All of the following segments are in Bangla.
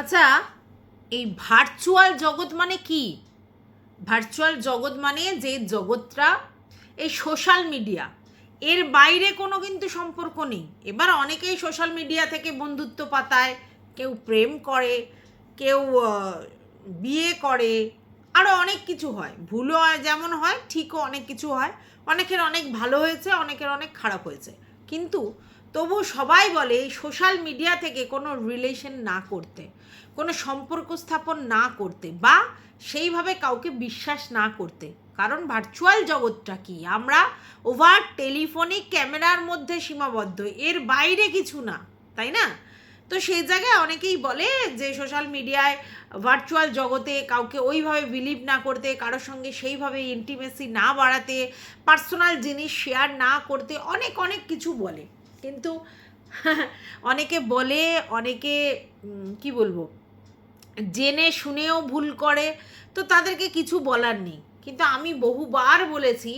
আচ্ছা এই ভার্চুয়াল জগৎ মানে কি? ভার্চুয়াল জগৎ মানে যে জগৎটা এই সোশ্যাল মিডিয়া এর বাইরে কোনো কিন্তু সম্পর্ক নেই। এবার অনেকেই সোশ্যাল মিডিয়া থেকে বন্ধুত্ব পাতায়, কেউ প্রেম করে, কেউ বিয়ে করে আরও অনেক কিছু হয়। ভুলও যেমন হয়, ঠিকও অনেক কিছু হয়। অনেকের অনেক ভালো হয়েছে, অনেকের অনেক খারাপ হয়েছে। কিন্তু তবু সবাই বলে এই সোশ্যাল মিডিয়া থেকে কোনো রিলেশন না করতে, কোনো সম্পর্ক স্থাপন না করতে বা সেইভাবে কাউকে বিশ্বাস না করতে। কারণ ভার্চুয়াল জগৎটা কি? আমরা ওভার টেলিফোনিক ক্যামেরার মধ্যে সীমাবদ্ধ, এর বাইরে কিছু না, তাই না? তো সেই জায়গায় অনেকেই বলে যে সোশ্যাল মিডিয়ায় ভার্চুয়াল জগতে কাউকে ওইভাবে বিলিভ না করতে, কারোর সঙ্গে সেইভাবে ইন্টিমেসি না বাড়াতে পার্সোনাল জিনিস শেয়ার না করতে অনেক অনেক কিছু বলে। কিন্তু অনেকে বলে, অনেকে কি বলব, জেনে শুনেও ভুল করে, তো তাদেরকে কিছু বলার নেই। কিন্তু আমি বহুবার বলেছি,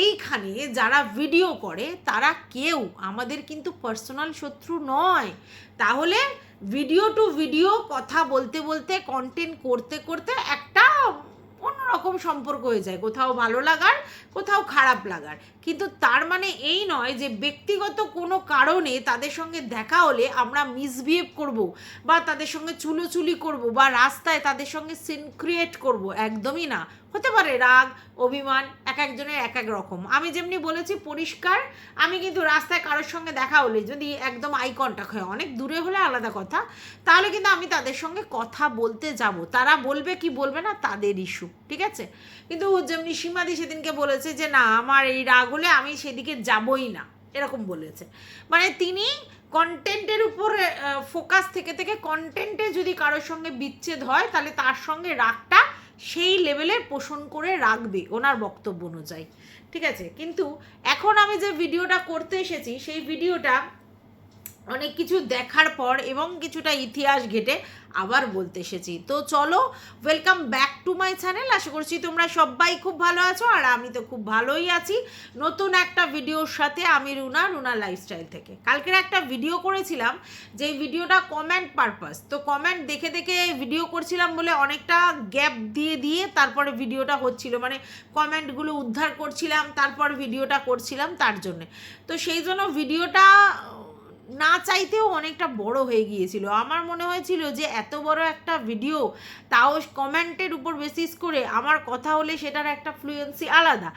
এইখানে যারা ভিডিও করে, তারা কেউ, আমাদের কিন্তু পার্সোনাল শত্রু নয়। তাহলে ভিডিও টু ভিডিও কথা বলতে বলতে কন্টেন্ট করতে করতে একটা অন্যরকম সম্পর্ক হয়ে যায়। কোথাও ভালো লাগার, কোথাও খারাপ লাগার। কিন্তু তার মানে এই নয় যে ব্যক্তিগত কোনো কারণে তাদের সঙ্গে দেখা হলে আমরা মিসবিহেভ করব বা তাদের সঙ্গে চুলোচুলি করব বা রাস্তায় তাদের সঙ্গে সিনক্রিয়েট করব, একদমই না। হতে পারে রাগ, অভিমান, এক একজনের এক এক রকম। আমি যেমনি বলেছি পরিষ্কার, আমি কিন্তু রাস্তায় কারোর সঙ্গে দেখা হলে, যদি একদম আই কন্ট্যাক্ট হয়, অনেক দূরে হলে আলাদা কথা, তাহলে কিন্তু আমি তাদের সঙ্গে কথা বলতে যাব। তারা বলবে কি বলবে না, তাদের ইস্যু ঠিক আছে? কিন্তু যেমনি সীমাদি সেদিনকে বলেছে যে, না, আমার এই রাগ হলে আমি সেদিকে যাবই না। এরকম বলেছে। মানে তিনি কন্টেন্টের উপর ফোকাস থেকে থেকে কন্টেন্টে যদি কারোর সঙ্গে বিচ্ছেদ হয়, তাহলে তার সঙ্গে রাগটা সেই লেভেলে পোষণ করে রাখবে ওনার বক্তব্য অনুযায়ী। ঠিক আছে? কিন্তু এখন আমি যে ভিডিওটা করতে এসেছি, সেই ভিডিওটা অনেক কিছু দেখার পর এবং কিছুটা ইতিহাস ঘেটে আবার বলতে এসেছি। তো চলো welcome back to my channel আশা করছি তোমরা সবাই খুব ভালো আছো আর আমি তো খুব ভালোই আছি। নতুন একটা ভিডিওর সাথে আমি রুনা রুনা লাইফস্টাইল থেকে। কালকের একটা ভিডিও করেছিলাম যে ভিডিওটা কমেন্ট পারপাস তো কমেন্ট দেখে দেখে ভিডিও করছিলাম বলে অনেকটা গ্যাপ দিয়ে দিয়ে তারপরে ভিডিওটা হচ্ছিল। মানে কমেন্টগুলো উদ্ধার করছিলাম, তারপর ভিডিওটা করছিলাম তার জন্যে। তো সেই জন্য ভিডিওটা না চাইতেও অনেকটা বড় হয়ে গিয়েছিল। আমার মনে হয়েছিল যে, এত বড় একটা ভিডিও তাও কমেন্টের উপর বেসিস করে আমার কথা হলে সেটার একটা ফ্লুয়েন্সি আলাদা।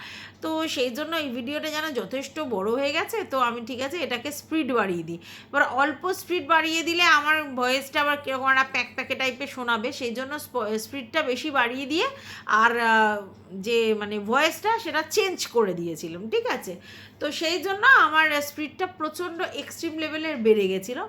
তো সেই জন্য এই ভিডিওটা যেন যথেষ্ট বড় হয়ে গেছে, তো আমি ঠিক আছে এটাকে স্পিড বাড়িয়ে দিই। এবার অল্প স্পিড বাড়িয়ে দিলে আমার ভয়েসটা আবার কীরকম একটা প্যাক প্যাকে টাইপে শোনাবে, সেই জন্য স্পিডটা বেশি বাড়িয়ে দিয়ে আর যে মানে ভয়েসটা সেটা চেঞ্জ করে দিয়েছিলাম, ঠিক আছে? তো সেই জন্য আমার স্পিডটা প্রচণ্ড এক্সট্রিম লেভেলের বেড়ে গেছিল।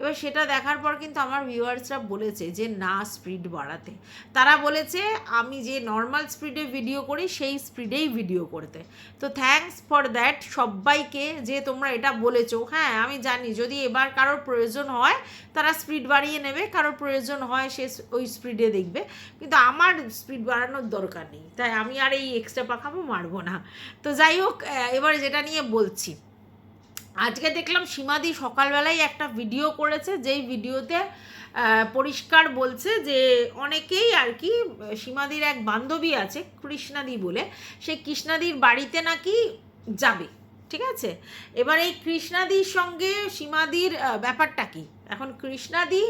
এবার সেটা দেখার পর কিন্তু আমার ভিউয়ার্সরা বলেছে যে, না স্পিড বাড়াতে। তারা বলেছে, আমি যে নর্মাল স্পিডে ভিডিও করি, সেই স্পিডেই ভিডিও করতে। তো থ্যাঙ্কস ফর দ্যাট সবাইকে যে তোমরা এটা বলেছ। হ্যাঁ আমি জানি, যদি এবার কারোর প্রয়োজন হয়, তারা স্পিড বাড়িয়ে নেবে। কারোর প্রয়োজন হয়, সে ওই স্পিডে দেখবে। কিন্তু আমার স্পিড বাড়ানোর দরকার নেই। তাই আমি আর এই এক্সট্রা পাখামো মারবো না। তো যাই হোক এবার যেটা নিয়ে বলছি। আজকে দেখলাম সীমাদি সকালবেলায় একটা ভিডিও করেছে, যেই ভিডিওতে পরিষ্কার বলছে যে অনেকেই আর কি, সীমাদির এক বান্ধবী আছে, কৃষ্ণাদি বলে সেই কৃষ্ণাদির বাড়িতে নাকি যাবে, ঠিক আছে? এবার এই কৃষ্ণাদির সঙ্গে সীমাদির ব্যাপারটা কি? এখন কৃষ্ণাদি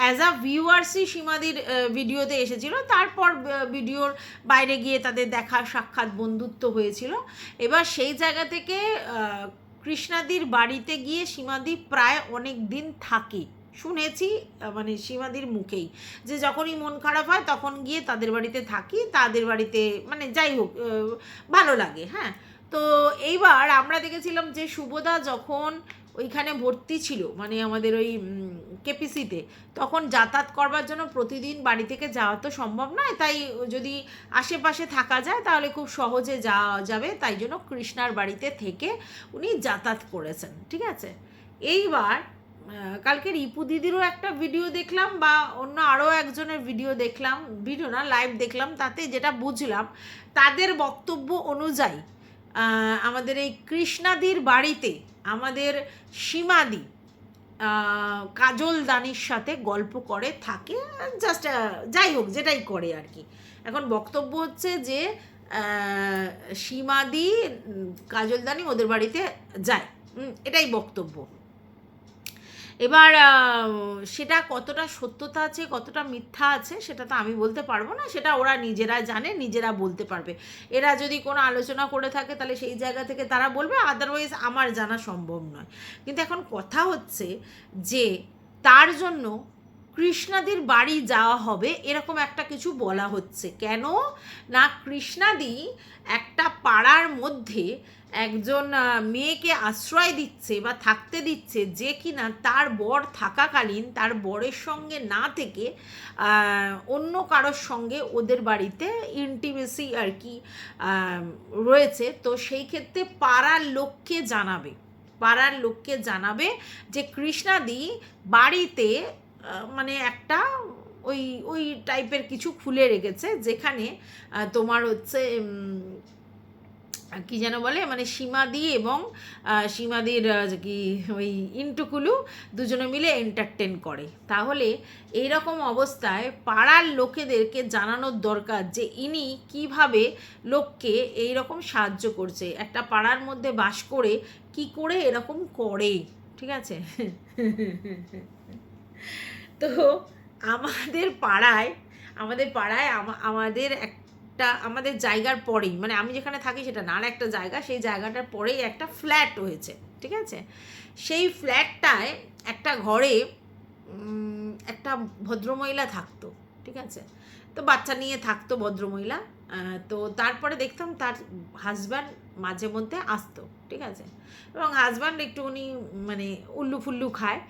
অ্যাজ আ ভিউয়ার্সই সীমাদির ভিডিওতে এসেছিল। তারপর ভিডিওর বাইরে গিয়ে তাদের দেখা, সাক্ষাৎ, বন্ধুত্ব হয়েছিল। এবার সেই জায়গা থেকে কৃষ্ণাদির বাড়িতে গিয়ে সীমাদি প্রায় অনেক দিন থাকে। শুনেছি মানে সীমাদির মুখেই। যে যখনই মন খারাপ হয়, তখন গিয়ে তাদের বাড়িতে থাকি। তাদের বাড়িতে মানে যাই হোক ভালো লাগে হ্যাঁ। তো এইবার আমরা দেখেছিলাম যে শুভদা যখন ওইখানে ভর্তি ছিল মানে আমাদের ওই কেপিসিতে তখন যাতায়াত করবার জন্য প্রতিদিন বাড়ি থেকে যাওয়া তো সম্ভব নয়, তাই যদি আশেপাশে থাকা যায় তাহলে খুব সহজে যাওয়া যাবে, তাই জন্য কৃষ্ণার বাড়িতে থেকে উনি যাতায়াত করেছেন, ঠিক আছে? এইবার কালকে রিপু দিদিরও একটা ভিডিও দেখলাম বা অন্য আরও একজনের ভিডিও দেখলাম ভিডিও না লাইভ দেখলাম, তাতে যেটা বুঝলাম, তাদের বক্তব্য অনুযায়ী আমাদের এই কৃষ্ণাদির বাড়িতে আমাদের সীমাদি কাজল দানির সাথে গল্প করে, থাকে জাস্ট যাই হোক, যেটাই করে আর কি। এখন বক্তব্য হচ্ছে যে সীমাদি কাজল দানি ওদের বাড়িতে যায়। এটাই বক্তব্য। এবার সেটা কতটা সত্যতা আছে, কতটা মিথ্যা আছে, সেটা তো আমি বলতে পারব না। সেটা ওরা নিজেরা জানে, নিজেরা বলতে পারবে। এরা যদি কোনো আলোচনা করে থাকে, তাহলে সেই জায়গা থেকে তারা বলবে আদারওয়াইজ আমার জানা সম্ভব নয়। কিন্তু এখন কথা হচ্ছে যে, তার জন্য কৃষ্ণাদির বাড়ি যাওয়া হবে, এরকম একটা কিছু বলা হচ্ছে। কেন? না, কৃষ্ণাদি একটা পাড়ার মধ্যে একজন মেয়েকে আশ্রয় দিচ্ছে বা থাকতে দিচ্ছে যে কিনা তার বর থাকাকালীন তার বরের সঙ্গে না থেকে অন্য কারোর সঙ্গে ওদের বাড়িতে ইন্টিমেসি আর কি রয়েছে। তো সেই ক্ষেত্রে পাড়ার লোককে জানাবে। পাড়ার লোককে জানাবে যে কৃষ্ণাদি বাড়িতে মানে একটা ওই ওই টাইপের কিছু খুলে রেখেছে, যেখানে তোমার হচ্ছে কি যেন বলে মানে সীমাদি এবং সীমাদির কি, ওই ইন্টুকুলু দুজনে মিলে এন্টারটেন করে। তাহলে এই রকম অবস্থায় পাড়ার লোকেদেরকে জানানোর দরকার যে ইনি কীভাবে লোককে এই রকম সাহায্য করছে। একটা পাড়ার মধ্যে বাস করে কি করে এরকম করে, ঠিক আছে? তো আমাদের পাড়ায় আমাদের পাড়ায় আমাদের একটা, আমাদের জায়গার পরেই মানে আমি যেখানে থাকি সেটা না আর একটা জায়গা, সেই জায়গাটার পরেই একটা ফ্ল্যাট হয়েছে, ঠিক আছে? সেই ফ্ল্যাটটায় একটা ঘরে একটা ভদ্রমহিলা থাকতো, ঠিক আছে? তো বাচ্চা নিয়ে থাকতো ভদ্রমহিলা তো তারপরে দেখতাম তার হাজব্যান্ড মাঝে মধ্যে আসতো, ঠিক আছে? এবং হাজব্যান্ড একটুখানি মানে উল্লু ফুল্লু খায়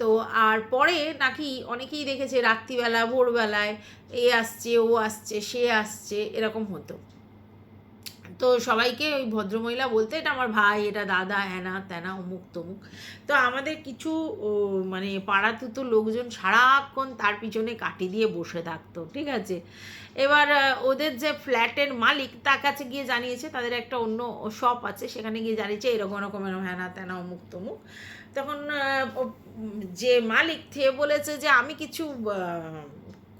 তো আর পরে নাকি অনেকেই দেখেছে রাত্রিবেলা, ভোরবেলায় এ আসছে, ও আসছে, সে আসছে, এরকম হতো। তো সবাইকে ওই ভদ্রমহিলা বলতে এটা আমার ভাই, এটা দাদা হ্যানা ত্যানা অমুক, তমুক। তো আমাদের কিছু মানে পাড়াতুতো লোকজন সারাক্ষণ তার পিছনে কাটি দিয়ে বসে থাকতো, ঠিক আছে? এবার ওদের যে ফ্ল্যাটের মালিক তার কাছে গিয়ে জানিয়েছে, তাদের একটা অন্য শপ আছে, সেখানে গিয়ে জানিয়েছে, এরকম এরকম এরকম হ্যানা ত্যানা অমুক, তমুক। তখন যে মালিক থে বলেছে যে আমি কিছু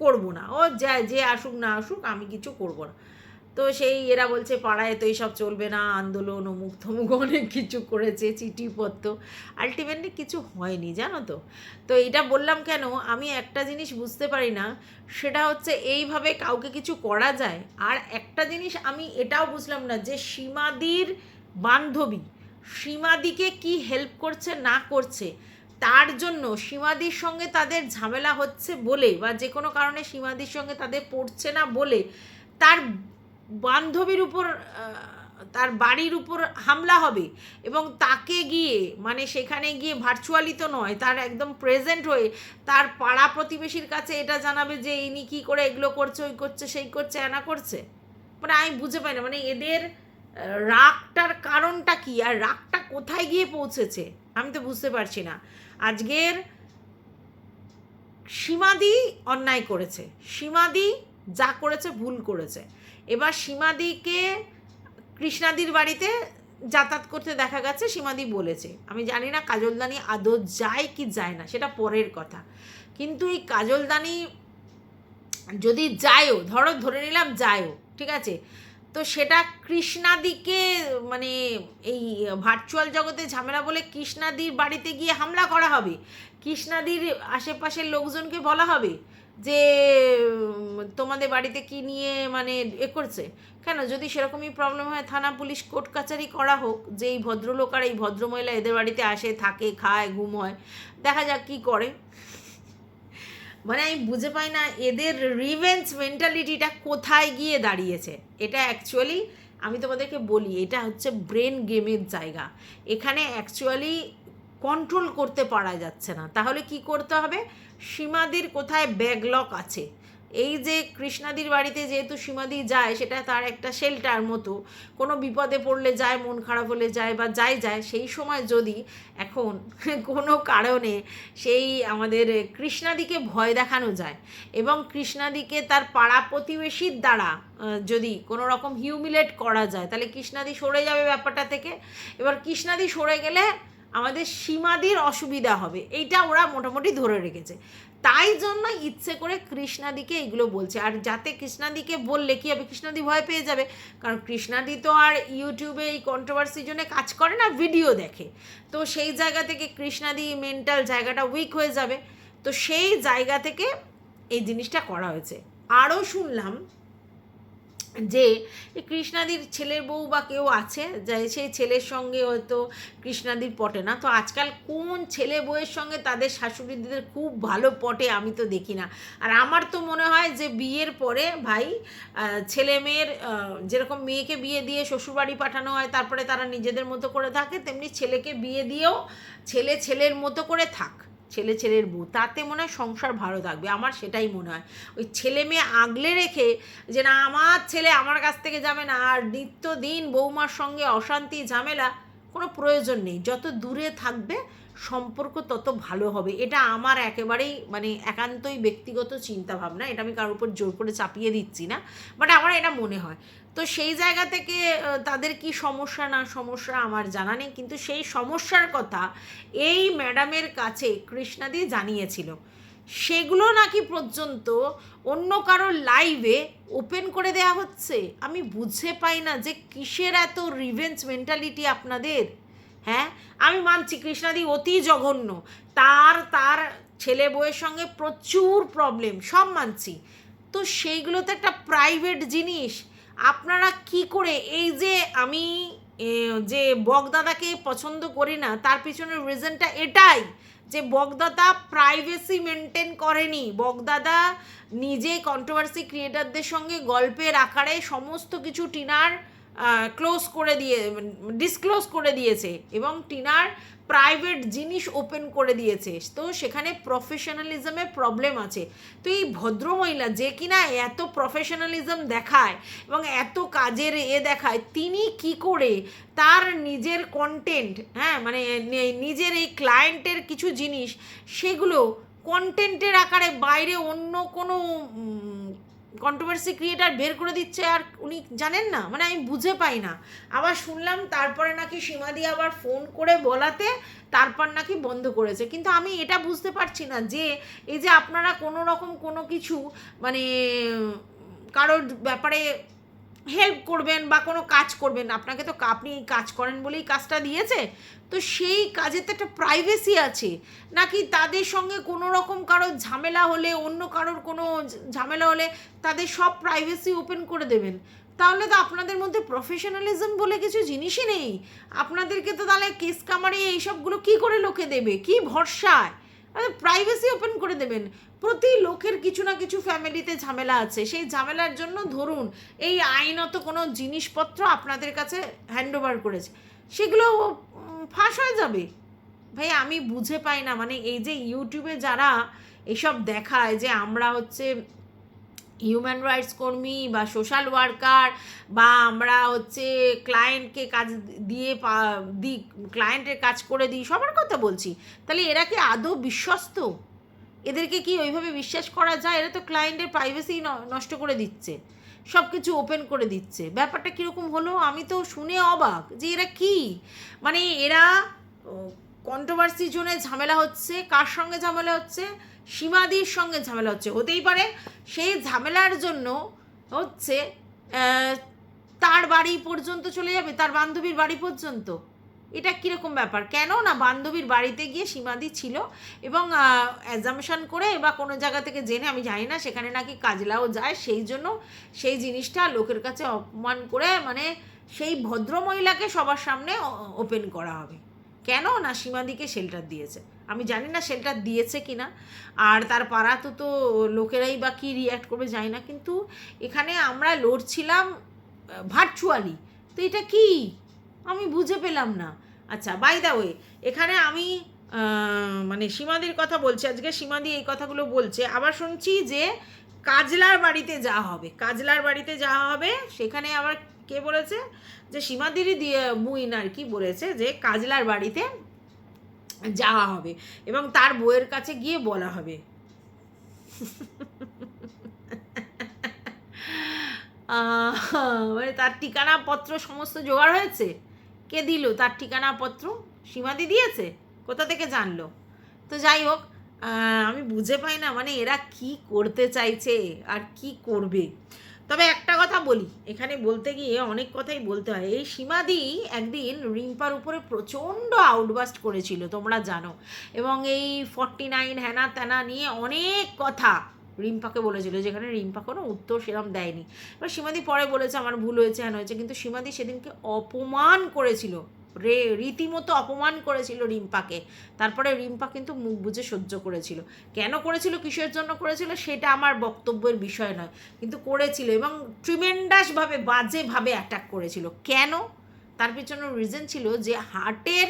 করব না। ও যা, যে আসুক না আসুক, আমি কিছু করব না। তো সেই এরা বলছে, পাড়ায় তো এইসব চলবে না, আন্দোলন, অমুক থমুক অনেক কিছু করেছে, চিঠিপত্র। আলটিমেটলি কিছু হয়নি, জানো তো? তো এটা বললাম কেন? আমি একটা জিনিস বুঝতে পারি না, সেটা হচ্ছে এইভাবে কাউকে কিছু করা যায়। আর একটা জিনিস আমি এটাও বুঝলাম না যে সীমাদির বান্ধবী সীমাদিকে কি হেল্প করছে, না করছে, তার জন্য সীমাদির সঙ্গে তাদের ঝামেলা হচ্ছে বলে বা যে কোনো কারণে সীমাদির সঙ্গে তাদের পড়ছে না বলে তার বান্ধবীর উপর তার বাড়ির উপর হামলা হবে এবং তাকে গিয়ে মানে সেখানে গিয়ে ভার্চুয়ালি তো নয়, তার একদম প্রেজেন্ট হয়ে তার পাড়া প্রতিবেশীর কাছে এটা জানাবে যে ইনি কী করে এগুলো করছে, ওই করছে, সেই করছে এনা করছে? মানে আমি বুঝে পাই না মানে এদের রাগটার কারণটা কি? আর রাগটা কোথায় গিয়ে পৌঁছেছে? আমি তো বুঝতে পারছি না। আজকের সীমাদি অন্যায় করেছে। সীমাদি যা করেছে, ভুল করেছে। এবার সীমাদিকে কৃষ্ণাদির বাড়িতে যাতায়াত করতে দেখা গেছে, সীমাদি বলেছে। আমি জানি না কাজলদানি আদৌ যায় কি যায় না, সেটা পরের কথা। কিন্তু এই কাজলদানি যদি যায়ও, ধরো ধরে নিলাম যায়ও, ঠিক আছে? তো সেটা কৃষ্ণাদিকে মানে এই ভার্চুয়াল জগতে ঝামেলা বলে কৃষ্ণাদির বাড়িতে গিয়ে হামলা করা হবে। কৃষ্ণাদির আশেপাশের লোকজনকে বলা হবে যে, তোমাদের বাড়িতে কি নিয়ে মানে এ করছে? কেন? যদি সেরকমই প্রবলেম হয়, থানা, পুলিশ, কোর্ট, কাচারি করা হোক যে এই ভদ্রলোক আর এই ভদ্রমহিলা এদের বাড়িতে আসে, থাকে, খায়, ঘুম হয়, দেখা যাক কি করে। মানে আমি বুঝে পাই না এদের রিভেঞ্জ মেন্টালিটিটা কোথায় গিয়ে দাঁড়িয়েছে। এটা অ্যাকচুয়ালি আমি তোমাদেরকে বলি, এটা হচ্ছে ব্রেন গেমের জায়গা। এখানে অ্যাকচুয়ালি কন্ট্রোল করতে পারা যাচ্ছে না। তাহলে কি করতে হবে? সীমাদের কোথায় ব্যাকলক আছে? এই যে কৃষ্ণাদির বাড়িতে যেহেতু সীমাদি যায়, সেটা তার একটা শেল্টার মতো। কোনো বিপদে পড়লে যায়, মন খারাপ হলে যায় বা যাই যায়, সেই সময় যদি এখন কোনো কারণে সেই আমাদের কৃষ্ণাদিকে ভয় দেখানো যায় এবং কৃষ্ণাদিকে তার পাড়া প্রতিবেশীর দ্বারা যদি কোনো রকম হিউমিলেট করা যায়, তাহলে কৃষ্ণাদি সরে যাবে ব্যাপারটা থেকে। এবার কৃষ্ণাদি সরে গেলে আমাদের সীমাদির অসুবিধা হবে। এইটা ওরা মোটামুটি ধরে রেখেছে। তাই জন্য ইচ্ছে করে কৃষ্ণাদিকে এগুলো বলছে। আর যাতে কৃষ্ণাদিকে বললে কী হবে, কৃষ্ণাদি ভয় পেয়ে যাবে। কারণ কৃষ্ণাদি তো আর ইউটিউবে এই কন্ট্রোভার্সির জন্য কাজ করে না ভিডিও দেখে। তো সেই জায়গা থেকে কৃষ্ণাদি মেন্টাল জায়গাটা উইক হয়ে যাবে। তো সেই জায়গা থেকে এই জিনিসটা করা হয়েছে। আরও শুনলাম যে কৃষ্ণাদির ছেলের বউ বা কেউ আছে, যে সেই ছেলের সঙ্গে হয়তো কৃষ্ণাদির পটে না। তো আজকাল কোন ছেলে বউয়ের সঙ্গে তাদের শাশুড়িদের খুব ভালো পটে আমি তো দেখি না। আর আমার তো মনে হয় যে বিয়ের পরে ভাই ছেলে মেয়ের যেরকম মেয়েকে বিয়ে দিয়ে শ্বশুরবাড়ি পাঠানো হয়, তারপরে তারা নিজেদের মতো করে থাকে, তেমনি ছেলেকে বিয়ে দিয়েও ছেলে ছেলের মতো করে থাক। ছেলে ছেলের বউ, তাতে মনে হয় সংসার ভালো থাকবে, আমার সেটাই মনে হয়। ওই ছেলে মেয়ে আগলে রেখে যে না, আমার ছেলে আমার কাছ থেকে যাবে না, আর নিত্যদিন বৌমার সঙ্গে অশান্তি, ঝামেলা কোনো প্রয়োজন নেই। যত দূরে থাকবে সম্পর্ক তত ভালো হবে। এটা আমার একেবারেই মানে একান্তই ব্যক্তিগত চিন্তা ভাবনা এটা আমি কারোর উপর জোর করে চাপিয়ে দিচ্ছি না বাট আমার এটা মনে হয়। তো সেই জায়গা থেকে তাদের কি সমস্যা, না সমস্যা আমার জানা নেই, কিন্তু সেই সমস্যার কথা এই ম্যাডামের কাছে কৃষ্ণাদি জানিয়েছিল। সেগুলো নাকি পর্যন্ত অন্য কারোর লাইভে ওপেন করে দেয়া হচ্ছে? আমি বুঝে পাই না যে কিসের এত রিভেঞ্জ মেন্টালিটি আপনাদের? হ্যাঁ? আমি মানছি কৃষ্ণাদি অতি জঘন্য। তার তার ছেলে বউয়ের সঙ্গে প্রচুর প্রবলেম সব মানছি। তো সেইগুলো তো একটা প্রাইভেট জিনিস, আপনারা কি করে, এই যে আমি যে বগদাদাকে পছন্দ করি না, তার পিছনের রিজনটা এটাই যে বগদাদা প্রাইভেসি মেনটেন করেনি। বগদাদা নিজে কন্ট্রোভার্সি ক্রিয়েটারদের সঙ্গে গল্পের আকারে সমস্ত কিছু টিনার ক্লোজ করে দিয়ে ডিসক্লোজ করে দিয়েছে এবং টিনার প্রাইভেট জিনিস ওপেন করে দিয়েছে। তো সেখানে প্রফেশনালিজমের প্রবলেম আছে। তো এই ভদ্রমহিলা যে কিনা এত প্রফেশনালিজম দেখায় এবং এত কাজের এ দেখায়, তিনি কি করে তার নিজের কন্টেন্ট হ্যাঁ মানে নিজের এই ক্লায়েন্টের কিছু জিনিস, সেগুলো কন্টেন্টের আকারে বাইরে অন্য কোনো কন্ট্রোভার্সি ক্রিয়েটার বের করে দিচ্ছে আর উনি জানেন না মানে আমি বুঝে পাই না। আবার শুনলাম তারপরে নাকি সীমাদি আবার ফোন করে বলাতে তারপর নাকি বন্ধ করেছে। কিন্তু আমি এটা বুঝতে পারছি না যে, এই যে আপনারা কোনো রকম কোনো কিছু মানে কারোর ব্যাপারে হেল্প করবেন বা কোনো কাজ করবেন আপনাকে তো আপনি এই কাজ করেন বলেই কাজটা দিয়েছে। তো সেই কাজের তো একটা প্রাইভেসি আছে। নাকি তাদের সঙ্গে কোনো রকম কারোর ঝামেলা হলে, অন্য কারোর কোনো ঝামেলা হলে তাদের সব প্রাইভেসি ওপেন করে দেবেন? তাহলে তো আপনাদের মধ্যে প্রফেশনালিজম বলে কিছু জিনিসই নেই। আপনাদেরকে তো তাহলে কেস কামারে এইসবগুলো কি করে লোকে দেবে? কি ভরসায় প্রাইভেসি ওপেন করে দেবেন। প্রতি লোকের কিছু না কিছু ফ্যামিলিতে ঝামেলা আছে। সেই ঝামেলার জন্য ধরুন, এই আইনত কোনো জিনিসপত্র আপনাদের কাছে হ্যান্ড ওভার করেছে। সেগুলো ফাঁস হয়ে যাবে। ভাই, আমি বুঝে পাই না। মানে এই যে ইউটিউবে যারা এসব দেখায় যে আমরা হচ্ছে হিউম্যান রাইটস কর্মী বা সোশ্যাল ওয়ার্কার বা আমরা হচ্ছে ক্লায়েন্টকে কাজ দিয়ে দিই ক্লায়েন্টের কাজ করে দিই, সবার কথা বলছি। তাহলে এরা কি আদৌ বিশ্বস্ত? এদেরকে কি ওইভাবে বিশ্বাস করা যায়? এরা তো ক্লায়েন্টের প্রাইভেসি নষ্ট করে দিচ্ছে সব কিছু ওপেন করে দিচ্ছে। ব্যাপারটা কীরকম হলো? আমি তো শুনে অবাক যে এরা কি? মানে এরা কন্ট্রোভার্সি জোনে ঝামেলা হচ্ছে, কার সঙ্গে ঝামেলা হচ্ছে? সীমাদির সঙ্গে ঝামেলা হচ্ছে। হতেই পারে সেই ঝামেলার জন্য হচ্ছে তার বাড়ি পর্যন্ত চলে যাবে, তার বান্ধবীর বাড়ি পর্যন্ত? এটা কীরকম ব্যাপার? কেন না বান্ধবীর বাড়িতে গিয়ে সীমাদি ছিল এবং অ্যাজামশন করে বা কোনো জায়গা থেকে জেনে, আমি জানি না, সেখানে নাকি কাজলাও যায়, সেই জন্য সেই জিনিসটা লোকের কাছে অপমান করে মানে সেই ভদ্র মহিলাকে সবার সামনে ওপেন করা হবে। কেন না সীমাদিকে শেল্টার দিয়েছে? আমি জানি না শেল্টার দিয়েছে কি না আর তার পাড়া তো তো লোকেরাই বা কী রিয়্যাক্ট করবে জানি না। কিন্তু এখানে আমরা লড়ছিলাম ভার্চুয়ালি তো এটা কি? আমি বুঝে পেলাম না। আচ্ছা বাই দা ওয়ে এখানে আমি মানে সীমাদির কথা বলছি। আজকে সীমাদি এই কথাগুলো বলছে। আবার শুনছি যে কাজলার বাড়িতে যাওয়া হবে। কাজলার বাড়িতে যাওয়া হবে। সেখানে আবার কে বলেছে? যে সীমাদিরই দিয়ে, মুইন আর কি বলেছে যে কাজলার বাড়িতে যাওয়া হবে এবং তার বইয়ের কাছে গিয়ে বলা হবে। মানে তার ঠিকানা পত্র সমস্ত জোগাড় হয়েছে? কে দিল? তার ঠিকানা পত্র সীমাদি দিয়েছে? কোথা থেকে জানলো? তো যাই হোক আমি বুঝে পাই না মানে এরা কি করতে চাইছে আর কি করবে। তবে একটা কথা বলি, এখানে বলতে গিয়ে অনেক কথাই বলতে হয়। এই সীমাদি একদিন রিম্পার উপরে প্রচণ্ড আউটবাস্ট করেছিল, তোমরা জানো। এবং এই ফর্টি নাইন হ্যানা ত্যানা নিয়ে অনেক কথা রিম্পাকে বলেছিল, যেখানে রিম্পা কোনো উত্তর সেরম দেয়নি। এবার সীমাদি পরে বলেছে, আমার ভুল হয়েছে হ্যান হয়েছে। কিন্তু সীমাদি সেদিনকে অপমান করেছিল। রে, রীতিমতো অপমান করেছিল রিম্পাকে। তারপরে রিম্পা কিন্তু মুখ বুঝে সহ্য করেছিল। কেন করেছিল, কিসের জন্য করেছিল, সেটা আমার বক্তব্যের বিষয় নয়। কিন্তু করেছিল এবং ট্রিমেন্ডাসভাবে বাজেভাবে অ্যাটাক করেছিল। কেন? তার পিছনে রিজন ছিল যে হার্টের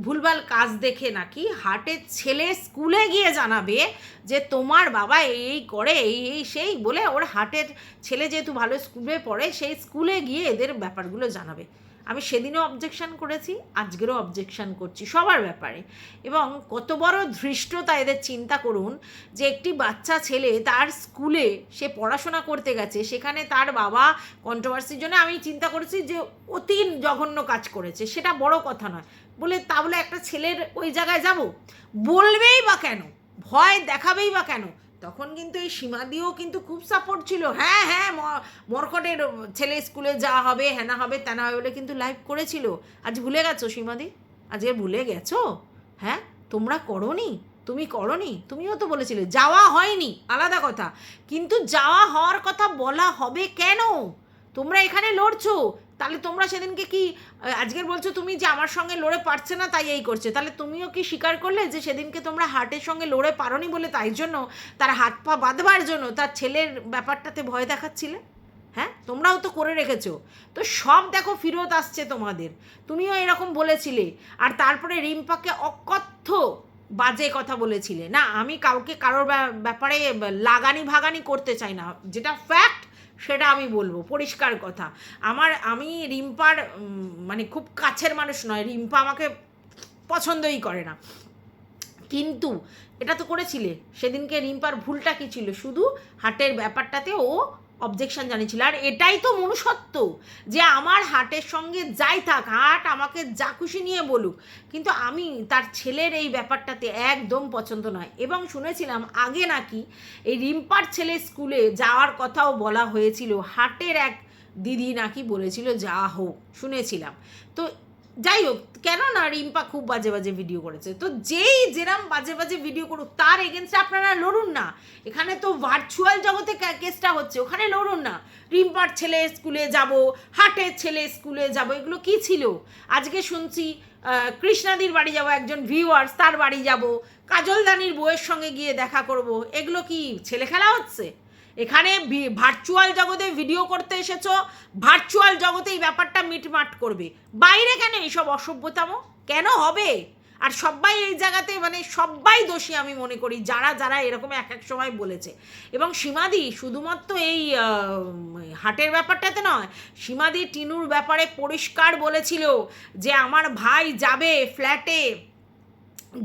ভুলভাল কাজ দেখে নাকি হার্টের ছেলে স্কুলে গিয়ে জানাবে যে তোমার বাবা এই করে, এই এই, সেই বলে ওর হার্টের ছেলে যেহেতু ভালো স্কুলে পড়ে, সেই স্কুলে গিয়ে এদের ব্যাপারগুলো জানাবে। আমি সেদিনও অবজেকশান করেছি, আজকেরও অবজেকশান করছি, সবার ব্যাপারে। এবং কত বড় ধৃষ্টতা এদের চিন্তা করুন যে একটি বাচ্চা ছেলে তার স্কুলে সে পড়াশোনা করতে গেছে, সেখানে তার বাবা কন্ট্রোভার্সির জন্য আমি চিন্তা করেছি যে অতি জঘন্য কাজ করেছে, সেটা বড় কথা নয়। বলে তা বলে একটা ছেলের ওই জায়গায় যাব? বলবেই বা কেন? ভয় দেখাবেই বা কেন? তখন কিন্তু এই সীমাদিও কিন্তু খুব সাপোর্ট ছিল। হ্যাঁ হ্যাঁ মরকটের ছেলে স্কুলে যা হবে হ্যানা হবে, তেনা হবে বলে কিন্তু লাইভ করেছিল। আজ ভুলে গেছো সীমাদি আজকে ভুলে গেছো? হ্যাঁ তোমরা করনি? তুমি করনি? তুমিও তো বলেছিলে, যাওয়া হয়নি, আলাদা কথা। কিন্তু যাওয়া হওয়ার কথা বলা হবে কেন? তোমরা এখানে লড়ছো। তাহলে তোমরা সেদিনকে কি আহ, আজকের বলছো তুমি যে আমার সঙ্গে লড়ে পারছে না তাই এই করছে। তাহলে তুমিও কি স্বীকার করলে যে সেদিনকে তোমরা হার্টের সঙ্গে লড়ে পারোনি বলে তাই জন্য তার হাত পা বাঁধবার জন্য তার ছেলের ব্যাপারটাতে ভয় দেখাচ্ছিলে? হ্যাঁ? তোমরাও তো করে রেখেছো। তো সব দেখো ফিরত আসছে তোমাদের। তুমিও এরকম বলেছিলে। আর তারপরে রিম্পাকে অকথ্য বাজে কথা বলেছিলে। না আমি কাউকে কারোর ব্যা- ব্যাপারে লাগানি ভাগানি করতে চাই না। যেটা ফ্যাক্ট সেটা আমি বলব, পরিষ্কার কথা। আমার, আমি রিম্পার মানে খুব কাছের মানুষ নয়, রিম্পা আমাকে পছন্দই করে না। কিন্তু এটা তো করেছিলে, সেদিনকে রিম্পার ভুলটা কী ছিল? শুধু হাটের ব্যাপারটাতে ও অবজেকশন জানিয়েছিল। আর এটাই তো মনুষ্যত্ব যে আমার হাটের সঙ্গে যাই থাক হাট আমাকে যা খুশি নিয়ে বলুক, কিন্তু আমি তার ছেলের এই ব্যাপারটাতে একদম পছন্দ নয়। এবং শুনেছিলাম আগে নাকি এই রিম্পার ছেলে স্কুলে যাওয়ার কথাও বলা হয়েছিল হাটের এক দিদি নাকি বলেছিল, যা হোক। শুনেছিলাম। তো যাই হোক কেন না রিম্পা খুব বাজে বাজে ভিডিও করেছে। তো যেই যেরাম বাজে বাজে ভিডিও করুক, তার এগেনস্টে আপনারা লড়ুন না। এখানে তো ভার্চুয়াল জগতে কেসটা হচ্ছে, ওখানে লড়ুন না। রিম্পার ছেলে স্কুলে যাব, হাটের ছেলে স্কুলে যাব, এগুলো কি ছিল? আজকে শুনছি কৃষ্ণাদির বাড়ি যাব, একজন ভিউয়ার্স তার বাড়ি যাব কাজলদানির বউয়ের সঙ্গে গিয়ে দেখা করব, এগুলো কি ছেলে খেলা হচ্ছে? এখানে ভার্চুয়াল জগতে ভিডিও করতে এসেছ ভার্চুয়াল জগতে এই ব্যাপারটা মিটমাট করবে। বাইরে কেন এইসব অসভ্যতাম? কেন হবে? আর সবাই এই জায়গাতে মানে সবাই দোষী আমি মনে করি, যারা যারা এরকম এক এক সময় বলেছে। এবং সীমাদি শুধুমাত্র এই হাটের ব্যাপারটাতে নয়, সীমাদি টিনুর ব্যাপারে পরিষ্কার বলেছিল যে আমার ভাই যাবে ফ্ল্যাটে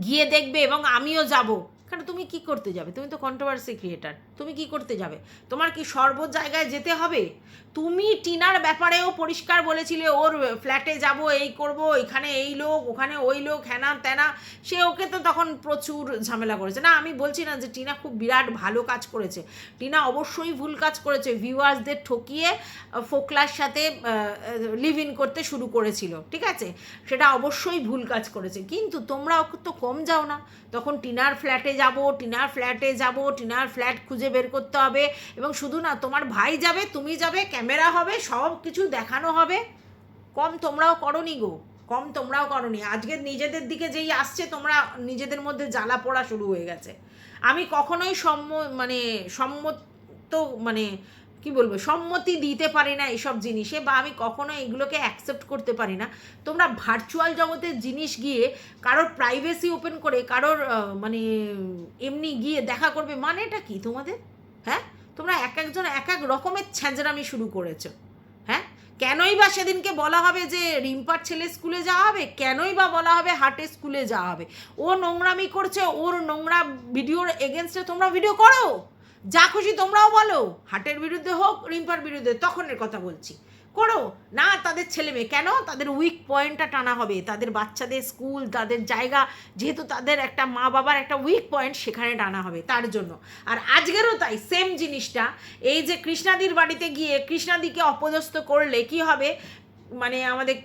গিয়ে দেখবে এবং আমিও যাব। কারণ তুমি কি করতে যাবে? তুমি তো কন্ট্রোভার্সি ক্রিয়েটার তুমি কি করতে যাবে? তোমার কি সর্ব জায়গায় যেতে হবে? তুমি টিনার ব্যাপারেও পরিষ্কার বলেছিলে, ওর ফ্ল্যাটে যাব, এই করব, এখানে এই লোক, ওখানে ওই লোক হ্যানা ত্যানা সে ওকে তো তখন প্রচুর ঝামেলা করেছে। না, আমি বলছি না যে টিনা খুব বিরাট ভালো কাজ করেছে। টিনা অবশ্যই ভুল কাজ করেছে। ভিউয়ার্সদের ঠকিয়ে ফোকলার সাথে লিভ ইন করতে শুরু করেছিল, ঠিক আছে? সেটা অবশ্যই ভুল কাজ করেছে। কিন্তু তোমরা তো কম যাও না। তখন টিনার ফ্ল্যাটে যাব, টিনার ফ্ল্যাটে যাব, টিনার ফ্ল্যাট খুঁজে বের করতে হবে। এবং শুধু না, তোমার ভাই যাবে, তুমি যাবে ক্যামেরা হবে, সব কিছু দেখানো হবে। কম তোমরাও করনি গো, কম তোমরাও করনি। আজকে নিজেদের দিকে যেই আসছে, তোমরা নিজেদের মধ্যে জ্বালা পড়া শুরু হয়ে গেছে। আমি কখনোই সম্ম মানে সম্মত মানে কি বলব, সম্মতি দিতে পারি না এইসব জিনিসে বা আমি কখনো এগুলোকে অ্যাকসেপ্ট করতে পারি না। তোমরা ভার্চুয়াল জগতের জিনিস গিয়ে কারোর প্রাইভেসি ওপেন করে, কারোর মানে এমনি গিয়ে দেখা করবে, মানেটা কি তোমাদের? হ্যাঁ? তোমরা এক একজন এক এক রকমের ছ্যাঁচড়ামি শুরু করেছ। হ্যাঁ? কেনই বা সেদিনকে বলা হবে যে রিম্পার ছেলে স্কুলে যাওয়া হবে? কেনই বা বলা হবে হাটে স্কুলে যাওয়া হবে? ও নোংরামি করছে, ওর নোংরা ভিডিওর এগেনস্টে তোমরা ভিডিও করো? যা খুশি তোমরাও বলো। হাটের বিরুদ্ধে হোক, রিম্পার বিরুদ্ধে, তখনের কথা বলছি। করো। না, তাদের ছেলে মেয়ে। কেন? তাদের উইক পয়েন্টটা টানা হবে। তাদের বাচ্চাদের স্কুল তাদের জায়গা, যেহেতু তাদের একটা মা বাবার একটা উইক পয়েন্ট সেখানে টানা হবে, তার জন্য। আর আজকেরও তাই সেম জিনিসটা। এই যে কৃষ্ণাদির বাড়িতে গিয়ে, কৃষ্ণাদিকে অপদস্থ করলে কি হবে? মানে আমাদের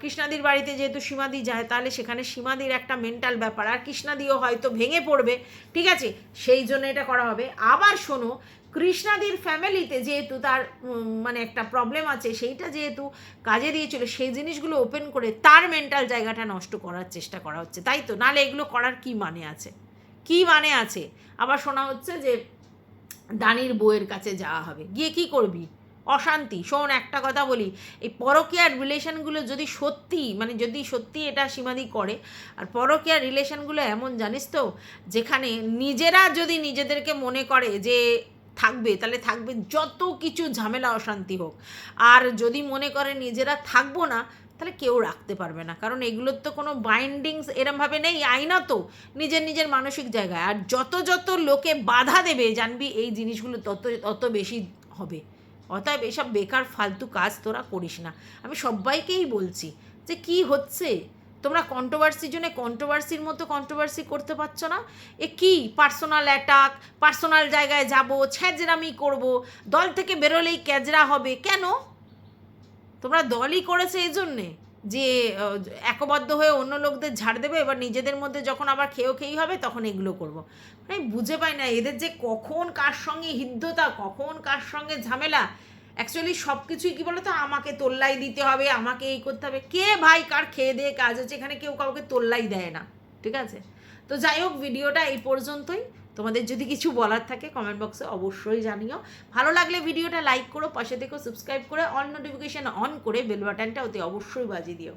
কৃষ্ণাদির বাড়িতে যেহেতু সীমাদি যায়, তাহলে সেখানে সীমাদির একটা মেন্টাল ব্যাপার। আর কৃষ্ণাদিও হয়তো ভেঙে পড়বে, ঠিক আছে? সেই জন্য এটা করা হবে। আবার শোনো, কৃষ্ণাদির ফ্যামিলিতে যেহেতু তার মানে একটা প্রবলেম আছে, সেইটা যেহেতু কাজে দিয়েছিল, সেই জিনিসগুলো ওপেন করে তার মেন্টাল জায়গাটা নষ্ট করার চেষ্টা করা হচ্ছে, তাই তো? নাহলে এগুলো করার কি মানে আছে? কি মানে আছে? আবার শোনা হচ্ছে যে, দানির বউয়ের কাছে যাওয়া হবে। গিয়ে কি করবি? অশান্তি। শোন, একটা কথা বলি। এই পরকীয়ার রিলেশনগুলো যদি সত্যি মানে যদি সত্যি এটা সীমাদি করে, আর পরকীয়ার রিলেশনগুলো এমন, জানিস তো? যেখানে নিজেরা যদি নিজেদেরকে মনে করে যে থাকবে, তাহলে থাকবে যত কিছু ঝামেলা, অশান্তি হোক। আর যদি মনে করে নিজেরা থাকব না, তাহলে কেউ রাখতে পারবে না। কারণ এগুলোর তো কোনো বাইন্ডিংস এরমভাবে নেই আইনা তো? নিজের নিজের মানসিক জায়গায়। আর যত যত লোকে বাধা দেবে, জানবি এই জিনিসগুলো তত তত বেশি হবে। অতএব এসব বেকার ফালতু কাজ তোরা করিস না। আমি সবাইকেই বলছি যে কি হচ্ছে? তোমরা কন্ট্রোভার্সির জন্য কন্ট্রোভার্সির মতো কন্ট্রোভার্সি করতে পারছ না? এ কি? পার্সোনাল অ্যাটাক পার্সোনাল জায়গায় যাব ছ্যাজরামি করব, দল থেকে বেরোলেই ক্যাজরা হবে। কেন? তোমরা দলই করেছে এই জন্যে যে একবদ্ধ হয়ে অন্য লোকদের ঝাড় দেবে, এবার নিজেদের মধ্যে যখন আবার খেয়েও খেয়েই হবে, তখন এগুলো করব। মানে বুঝে পাই না, এদের যে কখন কার সঙ্গে হিদ্ধতা, কখন কার সঙ্গে ঝামেলা অ্যাকচুয়ালি সব কিছুই কী বলো তো আমাকে তোল্লাই দিতে হবে, আমাকে এই করতে হবে। কে ভাই কার খেয়ে দিয়ে কাজ আছে, এখানে কেউ কাউকে তোল্লাই দেয় না, ঠিক আছে? তো যাই হোক, ভিডিওটা এই পর্যন্তই। তোমাদের যদি কিছু বলার থাকে কমেন্ট বক্সে অবশ্যই জানিও। ভালো লাগলে ভিডিওটা লাইক করো, পাশে থেকেও সাবস্ক্রাইব করে অন নোটিফিকেশান অন করে বেল বাটনটা অতি অবশ্যই বাজিয়ে দিও।